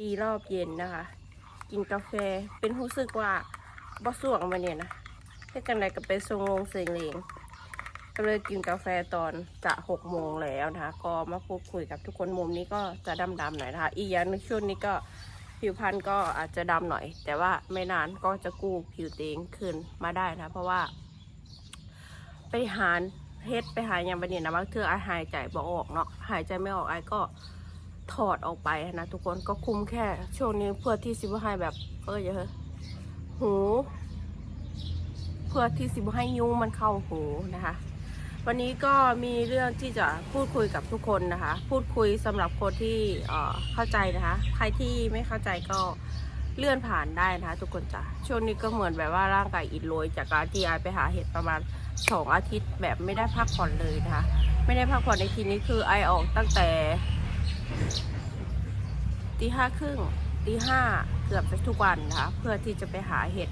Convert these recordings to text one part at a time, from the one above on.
ดีรอบเย็นนะคะ กินกาแฟเป็นรู้สึกว่าบ่สวงมาเนี่ยนะให้กันไรก็ไปทรงลงเสียงเลงก็เลยกินกาแฟตอนจะหกโมงแล้วนะคะก็มาพูดคุยกับทุกคนมุมนี้ก็จะดำๆหน่อยนะคะ อีกอย่างนึงช่วงนี้ก็ผิวพรรณก็อาจจะดำหน่อย แต่ว่าไม่นานก็จะกู้ผิวเตงคืนมาได้นะ เพราะว่า ไปหาเฮ็ดไปหาอย่างบันเนี่ยนะบางเทื่ออาหายใจบ่ออกเนาะหายใจไม่ออกไอายก็ ถอดออกไปนะทุกคนก็คุมแค่ ช่วงนี้เพื่อที่สิบ่ให้แบบเอออย่าเฮ้ยหู เพื่อที่สิบ่ให้ยุงมันเข้าหูนะคะ วันนี้ก็มีเรื่องที่จะพูดคุยกับทุกคนนะคะ พูดคุยสำหรับคนที่เข้าใจนะคะ ใครที่ไม่เข้าใจก็เลื่อนผ่านได้นะคะทุกคนจ้ะช่วงนี้ก็เหมือนแบบว่าร่างกายอิดโรยจากการที่ไอไปหาเห็ดประมาณสองอาทิตย์แบบไม่ได้พักผ่อนเลยนะคะ ไม่ได้พักผ่อนในทีนี้คือไอออกตั้งแต่ ตีห้าครึ่งตีห้าเกือบจะทุกวันนะคะ เพื่อที่จะไปหาเห็ด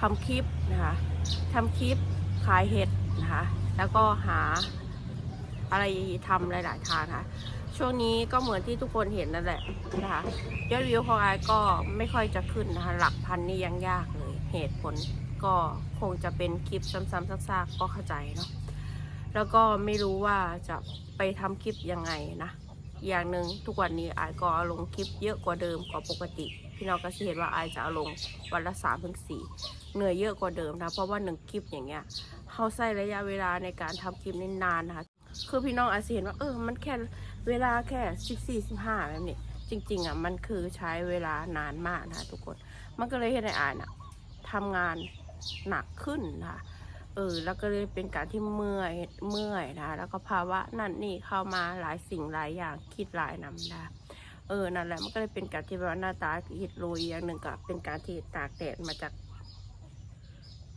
ทำคลิปนะคะทำคลิปขายเห็ดนะคะ แล้วก็หาอะไรทำหลาย ๆ ทางนะคะช่วงนี้ก็เหมือนที่ทุกคนเห็นนั่นแหละนะคะยอดวิวของไอก็ไม่ค่อยจะขึ้นนะคะ หลักพันนี่ยังยากเลย เหตุผลก็คงจะเป็นคลิปซ้ำๆซากๆก็เข้าใจเนาะแล้วก็ไม่รู้ว่าจะไปทำคลิปยังไงนะ อย่างหนึ่งทุกวันนี้อายก็อลงคลิปเยอะกว่าเดิมกว่าปกติ พี่น้องก็จะเห็นว่าอายจะเอาลงวันละสามถึงสี่เหนื่อยเยอะกว่าเดิมนะเพราะว่าหนึ่งคลิปอย่างเงี้ยเขาใช้ระยะเวลาในการทำคลิปนี่นานนะคะคือพี่น้องอาจจะเห็นว่าเออมันแค่เวลาแค่สิบสี่สิบห้าแบบนี้จริง ๆอะมันคือใช้เวลานานมากนะคะทุกคน มันก็เลยให้ในอ่านอะทำงานหนักขึ้นนะคะ เออแล้วก็เลยเป็นการที่เมื่อยเมื่อยนะคะแล้วก็ภาวะนั่นนี่เข้ามาหลายสิ่งหลายอย่างคิดหลายนำนะเออนั่นแหละมันก็เลยเป็นการที่แบบว่าหน้าตาอิดโรยอย่างหนึ่งก็เป็นการที่ตากแดดมาจาก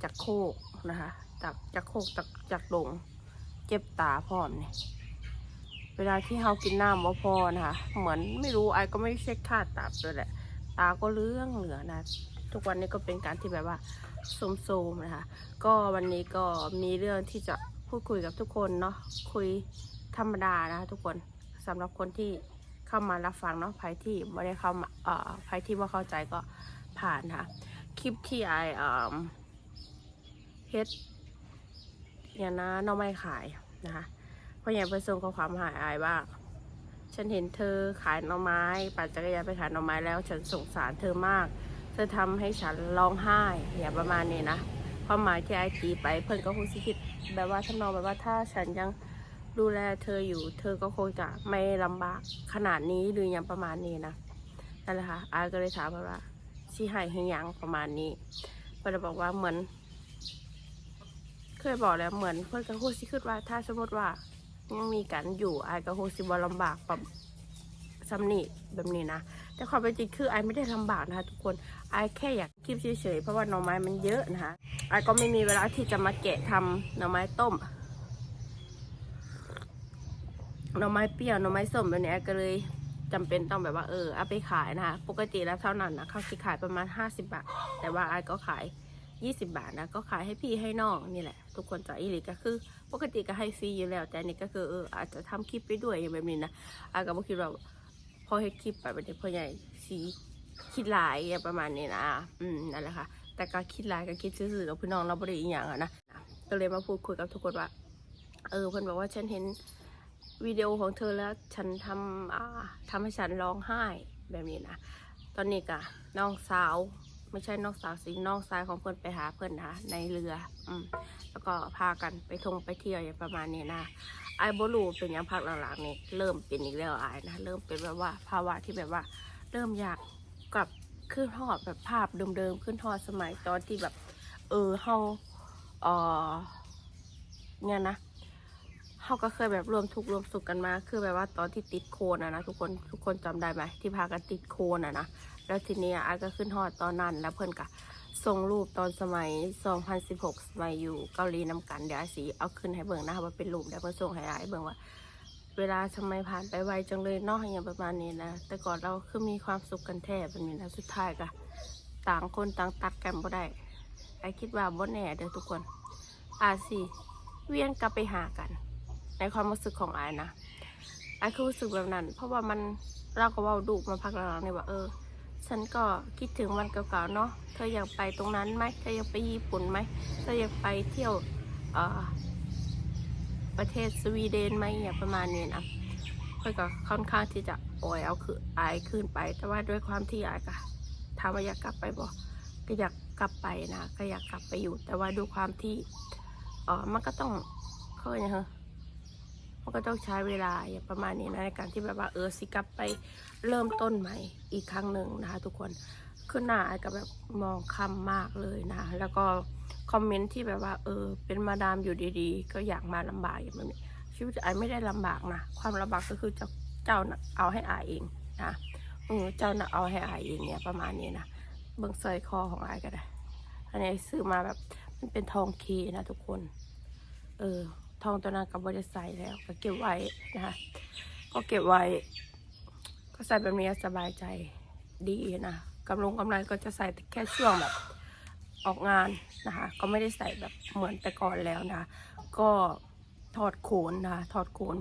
จากโคกนะคะจากจากโคกจากจากดงเจ็บตาพร้อมเนี่ยเวลาที่เรากินน้ำว่าพอนะคะเหมือนไม่รู้ไอ้ก็ไม่เช็คค่าตาด้วยแหละ ตาก็เลื่องเหลือนะ ทุกวันนี้ก็เป็นการที่แบบว่า โสมๆนะคะก็วันนี้ก็มีเรื่องที่จะพูดคุยกับทุกคนเนาะคุยธรรมดานะคะทุกคนสำหรับคนที่เข้ามารับฟังเนาะใครที่ไม่ได้เข้ามาเอ่อใครที่ว่าเข้าใจก็ผ่านนะคะคลิปที่ไอเอ่อเฮ็ดเนี่ยนะน้องไม้ขายนะคะเพราะอย่างไปส่งข้อความหายอายว่า ฉันเห็นเธอขายหน่อไม้ ปั่นจักรยานไปขายหน่อไม้แล้ว ฉันสงสารเธอมาก เธอทำให้ฉันร้องไห้อย่างประมาณนี้นะความหมายที่ไอตีไปเพื่อนก็คงสิคิดแบบว่าทำนองแบบว่าถ้าฉันยังดูแลเธออยู่ เธอก็คงจะไม่ลำบากขนาดนี้หรืออย่างประมาณนี้นะนั่นแหละค่ะไอก็เลยถามว่าชี้ให้ให้ยังประมาณนี้เพื่อนบอกว่าเหมือน เคยบอกแล้วเหมือนเพื่อนกับฮูซิคิดว่า ถ้าสมมติว่ายังมีกันอยู่ไอ้กับฮูซิบอลำบากแบบซัมนี่แบบนี้นะ แต่ความเป็นจริงคือไอไม่ได้ลำบากนะคะทุกคนไอแค่อยากคลิปเฉยๆเพราะว่าหน่อไม้มันเยอะนะคะไอก็ไม่มีเวลาที่จะมาแกะทำหน่อไม้ต้มหน่อไม้เปรี้ยวหน่อไม้ส้มแบบนี้ก็เลยจำเป็นต้องแบบว่าเออเอาไปขายนะคะปกติแล้วเท่านั้นนะเขาสิขายประมาณ 50 บาท แต่ว่าไอก็ขาย 20 บาทนะก็ขายให้พี่ให้น้องนี่แหละ ทุกคนจะอีหลีก็คือ ปกติก็ให้ฟรีอยู่แล้ว แต่นี่ก็คือเอออาจจะทำคลิปไปด้วยอย่างแบบนี้นะไอก็บ่คิดว่า อเฮ็ดคลิปไปเป็นพ่อใหญ่สีคิดหลายประมาณนี้นะอืมนั่นแหละค่ะ แต่ก็คิดหลายก็คิดซื่อๆกับพี่น้องเราบริอีอย่างอะนะก็เลยมาพูดคุยกับทุกคนว่า เออเพื่อนบอกว่าฉันเห็นวิดีโอของเธอแล้วฉันทำอ่าทำให้ฉันร้องไห้แบบนี้นะ ตอนนี้กะน้องสาว ไม่ใช่น้องสาวสิน้องชายของเพื่อนไปหาเพื่อนนะคะในเรืออืมแล้วก็พากันไปทงไปเที่ยวอย่างประมาณนี้นะไอ้บลูเป็นย่างพักหลังๆนี่เริ่มเป็นอีกแล้วไอ้นะเริ่มเป็นแบบว่าภาวะที่แบบว่าเริ่มอยากกลับขึ้นทอดแบบภาพเดิมๆขึ้นทอดสมัยตอนที่แบบ เออเฮาเออเนี่ยนะเฮาก็เคยแบบรวมทุกรวมสุขกันมา คือแบบว่าตอนที่ติดโควิดอะนะทุกคนทุกคนจำได้ไหมที่พากันติดโควิดอะนะ แล้วทีนี้อาก็ขึ้นฮอดตอนนั้น แล้วเพื่อนก็ส่งรูปตอนสมัย 2016 สมัยอยู่เกาหลีน้ำกันเดี๋ยวอาสีเอาขึ้นให้เบิ่งนะคะว่าเป็นรูปเดี๋ยวเพื่อนส่งให้อายเบิ่งว่า เวลาทำไมผ่านไปไวจังเลยเนาะอย่างประมาณนี้นะ แต่ก่อนเราคือมีความสุขกันแท้แบบนี้นะสุดท้ายก็ต่างคนต่างตัดกันบ่ได้ไอคิดว่าบ่แน่เด้อทุกคน อาสิเวียนกลับไปหากัน ในความรู้สึกของอายนะไอคือรู้สึกแบบนั้น เพราะว่ามันเราก็ว่าดูมาพักหลังๆเนี่ยว่าเออ ฉันก็คิดถึงวันเก่าๆเนาะ เธออยากไปตรงนั้นไหม เธออยากไปญี่ปุ่นไหม เธออยากไปเที่ยวประเทศสวีเดนไหมอย่างประมาณนี้นะค่อยก็ค่อนข้างที่จะโอยเอาคืออายขึ้นไป แต่ว่าด้วยความที่อายก็ถามว่าอยากกลับไปบ่ก็อยากกลับไปนะ ก็อยากกลับไปอยู่ แต่ว่าด้วยความที่เออมันก็ต้องเขาเรียกไงเหรอ มันก็ต้องใช้เวลาอย่างประมาณนี้นะในการที่แบบว่าเออสิกับไปเริ่มต้นใหม่อีกครั้งหนึ่งนะคะ ทุกคนคือหน้าไอ้กับแบบมองคำมากเลยนะ แล้วก็คอมเมนต์ที่แบบว่า เออ เป็นมาดามอยู่ดีๆ ก็อยากมาลำบากอย่างแบบนี้ชีวิตไอ้ไม่ได้ลำบากนะความลำบากก็คือเจ้าเจ้าเอาให้อายเองนะเออเจ้าน่ะเอาให้อายเองเนี่ยประมาณนี้นะเบิ่งสร้อยคอของอายก็ได้อันนี้ซื้อมาแบบมันเป็นทองเคนะทุกคน เออ ทองตัวนั้นกับบริใส่แล้วก็เก็บไว้นะคะก็เก็บไว้ ก็ใส่แบบนี้สบายใจดีนะกำลงกำไรก็จะใส่แค่ช่วงแบบออกงานนะคะ ก็ไม่ได้ใส่แบบเหมือนแต่ก่อนแล้วนะก็ถอดโขนนะะถอดโขน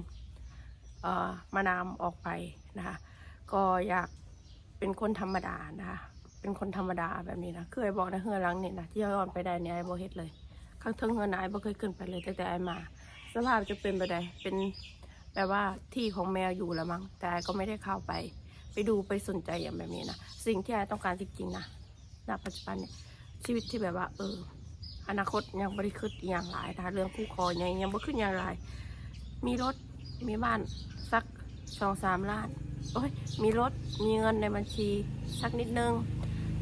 เอ่อมานามออกไปนะคะก็อยากเป็นคนธรรมดานะคะเป็นคนธรรมดาแบบนี้นะเคยบอกนะเฮือหลังเนี่ยนะที่ย้อนไปได้เนี่ยไอ้โบเฮ็ดเลยข้างเทิงเฮือนายบ่เคยขึ้นไปเลยแตั้งแต่ไอ้มา สภาพจะเป็นไปได้เป็นแบบว่าที่ของแมวอยู่แล้วมั้งแต่ก็ไม่ได้เข้าไป ไปดูไปสนใจอย่างแบบนี้นะสิ่งที่ไอ้ต้องการจริงๆนะณปัจจุบันเนี่ยชีวิตที่แบบว่า เออ อนาคตยังบริคืดอย่างหลายนะเรื่องคู่ครองยังยังบ่ขึ้นอย่างไรมีรถมีบ้านสักสองสามล้านโอ้ยมีรถมีเงินในบัญชีสักนิดนึง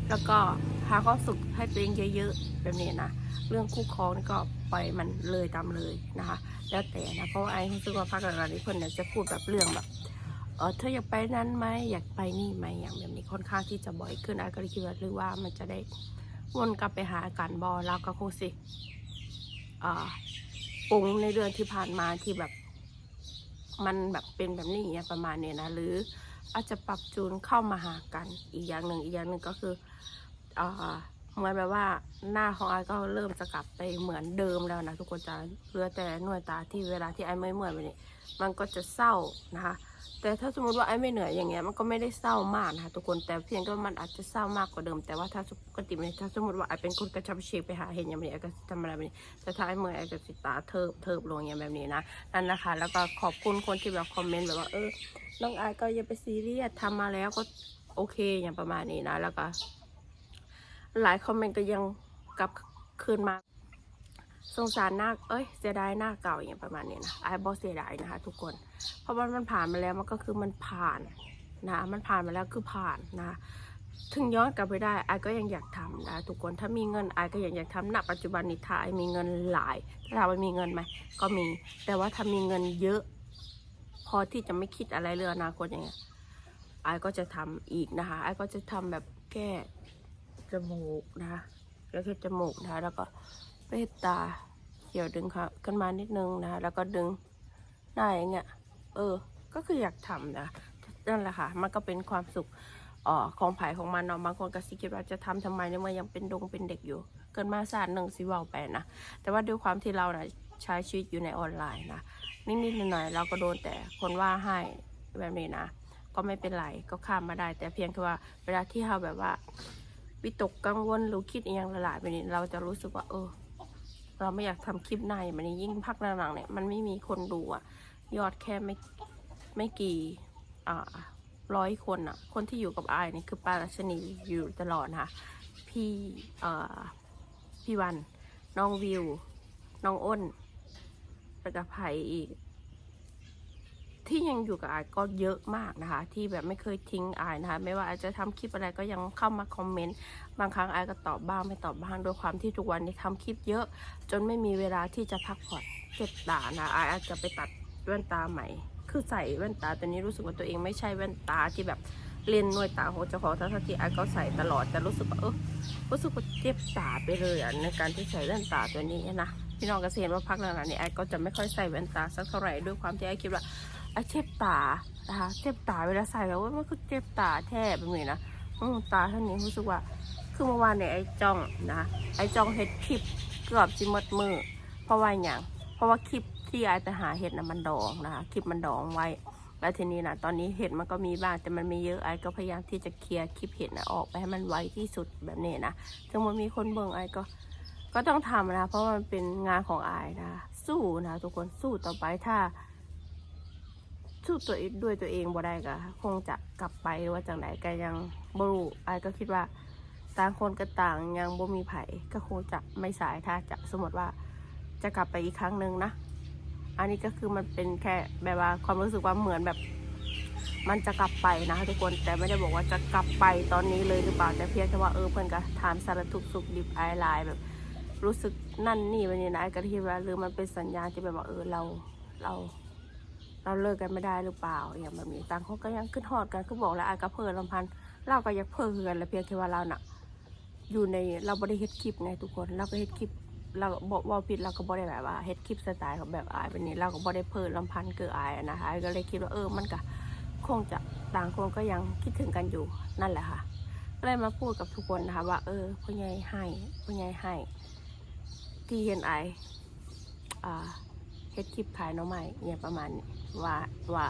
แล้วก็หาความสุขให้ตัวเองเยอะๆแบบนี้นะ เรื่องคู่ครองนี่ก็ปล่อยมันเลยตามเลยนะคะ แล้วแต่นะเพราะว่าไอ้รู้สึกว่าภาคหลังๆนี้คนเนี่ยจะพูดแบบเรื่องแบบเออเธออยากไปนั้นไหมอยากไปนี่ไหมอย่างแบบนี้ค่อนข้างที่จะบ่อยขึ้นไอ้ก็เลยคิดว่าหรือว่ามันจะได้วนกลับไปหากันบอแล้วก็คงสิอ่าปรุงในเดือนที่ผ่านมาที่แบบ มันแบบเป็นแบบนี้อย่างประมาณเนี้ยนะหรืออาจจะปรับจูนเข้ามาหากันอีกอย่างหนึ่งอีกอย่างหนึ่งก็คืออ่า เหมือนแบบว่าหน้าของไอ้ก็เริ่มจะกลับไปเหมือนเดิมแล้วนะทุกคนจะเหลือแต่หน่วยตาที่เวลาที่ไอ้ไม่เหมือนแบบนี้มันก็จะเศร้านะคะ แต่ถ้าสมมติว่าไอ้ไม่เหนื่อยอย่างเงี้ยมันก็ไม่ได้เศร้ามากนะคะทุกคนแต่เพียงแต่ว่ามันอาจจะเศร้ามากกว่าเดิม แต่ว่าถ้าปกติเนี่ยถ้าสมมติว่าไอเป็นคนกระชับเชกไปหาเห็นอย่างนี้ไอ้ก็ทำอะไรแบบนี้แต่ถ้าไอเมื่อยไอ้ก็สิตาเทิบเทิบลงอย่างแบบนี้นะนั่นนะคะ แล้วก็ขอบคุณคนที่แบบคอมเมนต์แบบว่าเออน้องไอ้ก็อย่าไปซีเรียสทำมาแล้วก็โอเคอย่างประมาณนี้นะแล้วก็ หลายคอมเมนต์ก็ยังกลับคืนมา สงสารหน้า เอ้ย เสียดายหน้าเก่าอย่างประมาณนี้นะไอ้บอเสียดายนะคะ ทุกคน เพราะว่ามันผ่านมาแล้วมันก็คือมันผ่านนะ มันผ่านมาแล้วคือผ่านนะ ถึงย้อนกลับไปได้ไอ้ก็ยังอยากทำนะทุกคน ถ้ามีเงินไอ้ก็ยังอยากทำณปัจจุบันนี้ถ้าไอ้มีเงินหลายถ้าถามว่ามีเงินไหม ก็มี แต่ว่าถ้ามีเงินเยอะ พอที่จะไม่คิดอะไรเรื่องอนาคตอย่างเงี้ยไอ้ก็จะทำอีกนะคะไอ้ก็จะทำแบบแก้ จมูกนะคะแล้วก็จมูกนะคะแล้วก็เปตตาเกี่ยวดึงค่ะขึ้นมานิดนึงนะคะแล้วก็ดึงหน้าอย่างเงี้ยเออ ก็คืออยากทำนะนั่นแหละค่ะ มันก็เป็นความสุขออของไผ่ของมันเนาะบางคนก็สิคิดว่าจะทำทำไมเนี่ยมันยังเป็นดงเป็นเด็กอยู่ เกินมาศาสตร์หนึ่งสิว่าไปนะแต่ว่าด้วยความที่เรานะใช้ชีวิตอยู่ในออนไลน์นะนิดๆหน่อยๆเราก็โดนแต่คนว่าให้แบบนี้นะ ก็ไม่เป็นไรก็ข้ามมาได้ แต่เพียงแค่ว่าเวลาที่เราแบบว่า วิตกกังวลหรือคิดอย่างหลายๆไปนี่เราจะรู้สึกว่า เออ เราไม่อยากทำคลิปในมันนี้ยิ่งพักหลังๆเนี่ยมันไม่มีคนดูอะยอดแค่ไม่ไม่กี่อ่าร้อยคนอะคนที่อยู่กับไอายนี่คือปารัชนีอยู่ตลอดนะคะพี่เอ่อพี่วันน้องวิว น้องอ้นแล้วก็ไผ่อีก ที่ยังอยู่กับอายก็เยอะมากนะคะ ที่แบบไม่เคยทิ้งอายนะคะ ไม่ว่าอายจะทำคลิปอะไรก็ยังเข้ามาคอมเมนต์บางครั้งอายก็ตอบบ้างไม่ตอบบ้างโดยความที่ทุกวันนี้ทำคลิปเยอะ จนไม่มีเวลาที่จะพักผ่อนเจ็บตานะอายอาจจะไปตัดแว่นตาใหม่ คือใส่แว่นตาตัวนี้รู้สึกว่าตัวเองไม่ใช่แว่นตาที่แบบเลนส์หน่วยตาของเจ้าของทั้งที่อายก็ใส่ตลอดแต่รู้สึกว่าเออรู้สึกว่าเจ็บตาไปเลยอะในการที่ใส่แว่นตาตัวนี้นะพี่น้องก็เห็นว่าพักหลังๆนี้ไอ้ก็จะไม่ค่อยใส่แว่นตาสักเท่าไหร่ด้วยความที่ไอ้คิดว่า ไอ้เจ็บตานะคะเจ็บตาเวลาใส่แล้วว่ามันคือเจ็บตาแทบแบบนี้นะอืมตาท่านนี้รู้สึกว่าคือเมื่อวานเนี่ยไอ้จ้องนะไอ้จ้องเฮ็ดคลิปเกือบจิมดมือ เพราะว่าอย่างเพราะว่าคลิปที่ไอ้ไปหาเห็ดนะมันดองนะคะคลิปมันดองไว้แล้วทีนี้นะตอนนี้เห็ดมันก็มีบ้างแต่มันไม่เยอะไอ้ก็พยายามที่จะเคลียร์คลิปเห็ดนะออกไปให้มันไวที่สุดแบบนี้นะถึงมันมีคนเบิ่งไอ้ก็ก็ต้องทำนะ เพราะมันเป็นงานของไอ้นะสู้นะทุกคนสู้ต่อไปถ้า สู้ตัวเองด้วยตัวเองบ่ได้ก็คงจะกลับไปหรือว่าจังไหนก็ยังบรูไอ้ก็คิดว่าต่างคนก็ต่างยังบ่มีไผก็คงจะไม่สายถ้าจะสมมติว่าจะกลับไปอีกครั้งหนึ่งนะ อันนี้ก็คือมันเป็นแค่แบบว่าความรู้สึกว่าเหมือนแบบ มันจะกลับไปนะทุกคนแต่ไม่ได้บอกว่าจะกลับไปตอนนี้เลยหรือเปล่าแต่เพียงแค่ว่าเออเพื่อนก็ถามสารทุกสุขดิบไอไลน์แบบ รู้สึกนั่นนี่วันนี้นะไอ้ก็คิดว่าหรือมันเป็นสัญญาณที่แบบว่าเออเราเรา เราเลิกกันไม่ได้หรือเปล่าอย่างแบบนี้ต่างคนก็ยังขึ้นหอดกันคือบอกแล้วไอ้ก็เพลินลำพันธ์เราก็อยากเพลินคือกันแล้วเพียงแค่ว่าเราน่ะ อยู่ในเราบริเฮ็ดคลิปไงทุกคนเราก็เฮ็ดคลิปเราบอกว่าผิดเราก็บ่ได้แบบว่าเฮ็ดคลิปสไตล์ของแบบอายแบบนี้เราก็บ่ได้เพิ่นลำพันธ์เกิดอายอะนะคะก็เลยคิดว่าเออมันก็คงจะต่างคนก็ยังคิดถึงกันอยู่นั่นแหละค่ะก็เลยมาพูดกับทุกคนนะคะว่า เออพ่อใหญ่ให้พ่อใหญ่ให้ ที่เห็นไอายอ่า ฮ็ดคลิปขายน้องใหม่เนี่ยประมาณนี้ว่าว่า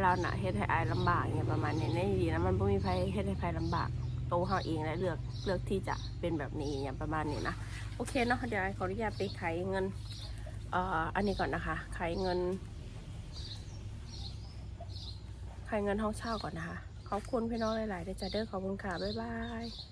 เราหนะเฮ็ดให้อายลำบากเนี่ยประมาณนี้ในดีนะมันบ่มีใครเฮ็ดให้ใครลำบากโตเฮาเองและเลือกเลือกที่จะเป็นแบบนี้อย่างประมาณนี้นะโอเคเนาะเดี๋ยวขออนุญาตไปไขเงินเอ่ออันนี้ก่อนนะคะไขเงินไขเงินห้องเช่าก่อนนะคะขอบคุณพี่น้องหลายๆเดยวจะเด้อขอบคุณค่ะบ๊ายบาย